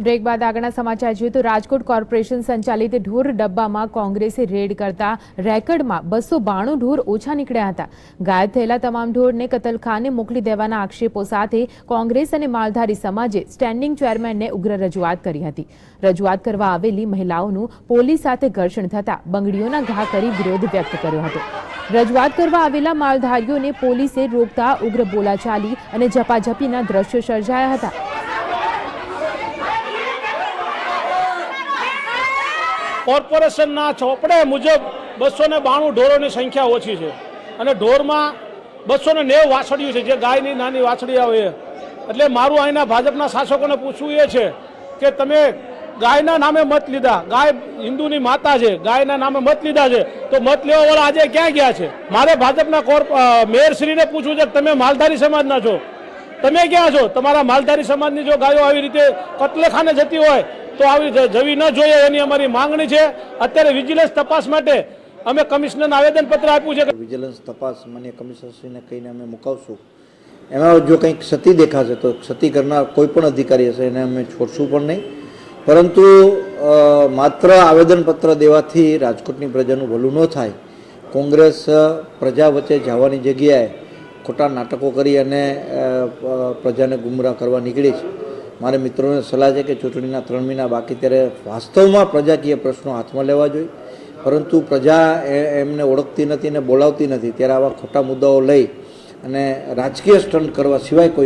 Break બાદ આગળના સમાચાર જોઈએ તો રાજકોટ કોર્પોરેશન સંચાલિત ઢોર ડબ્બામાં કોંગ્રેસે રેડ કરતા રેકર્ડમાં બસો બાણું ઢોર ઓછા નીકળ્યા હતા. ગાયબ થયેલા તમામ ઢોરને કતલખાને મોકલી દેવાના આક્ષેપો સાથે કોંગ્રેસ અને માલધારી સમાજે સ્ટેન્ડિંગ ચેરમેનને ઉગ્ર રજૂઆત કરી હતી. રજૂઆત કરવા આવેલી મહિલાઓનું પોલીસ સાથે ઘર્ષણ થતા બંગડીઓના ઘા કરી વિરોધ વ્યક્ત કર્યો હતો. રજૂઆત કરવા આવેલા માલધારીઓને પોલીસે રોકતા ઉગ્ર બોલાચાલી અને ઝપાઝપીના દ્રશ્યો સર્જાયા હતા. કોર્પોરેશનના ચોપડે મુજબ બસો ને બાણું ઢોરોની સંખ્યા ઓછી છે. અને ઢોરમાં બસો ને નેવું વાછડીઓ છે, જે ગાયની નાની વાછડી આવે. એટલે મારું અહીંના ભાજપના શાસકોને પૂછવું એ છે કે તમે ગાયના નામે મત લીધા. ગાય હિન્દુની માતા છે, ગાયના નામે મત લીધા છે. તો મત લેવાવાળા આજે ક્યાં ગયા છે? મારે ભાજપના કોર્પ મેયરશ્રીને પૂછવું છે કે તમે માલધારી સમાજના છો. તમે ક્યાં છો? તમારા માલધારી સમાજની જો ગાયો આવી રીતે કતલેખાને જતી હોય, તો આવી જવી ન જોઈએ એની અમારી માંગણી છે. અત્યારે વિજિલન્સ તપાસ માટે અમે કમિશનરને આવેદનપત્ર આપ્યું છે વિજિલન્સ તપાસ મને કમિશનરશ્રીને કહીને અમે મુકાવશું. એમાં જો કંઈક ક્ષતિ દેખાશે, તો ક્ષતિ કરનાર કોઈ પણ અધિકારી હશે, એને અમે છોડશું પણ નહીં. પરંતુ માત્ર આવેદનપત્ર દેવાથી રાજકોટની પ્રજાનું ભલું ન થાય. કોંગ્રેસ પ્રજા વચ્ચે જવાની જગ્યાએ ખોટા નાટકો કરી અને પ્રજાને ગુમરાહ કરવા નીકળી છે. મારે મિત્રોને સલાહ છે કે ચૂંટણીના ત્રણ મહિના બાકી ત્યારે વાસ્તવમાં પ્રજાકીય પ્રશ્નો હાથમાં લેવા જોઈએ. પરંતુ પ્રજા એમને ઓળખતી નથી ને બોલાવતી નથી. ત્યારે આવા ખોટા મુદ્દાઓ લઈ અને રાજકીય સ્ટન્ટ કરવા સિવાય કોઈ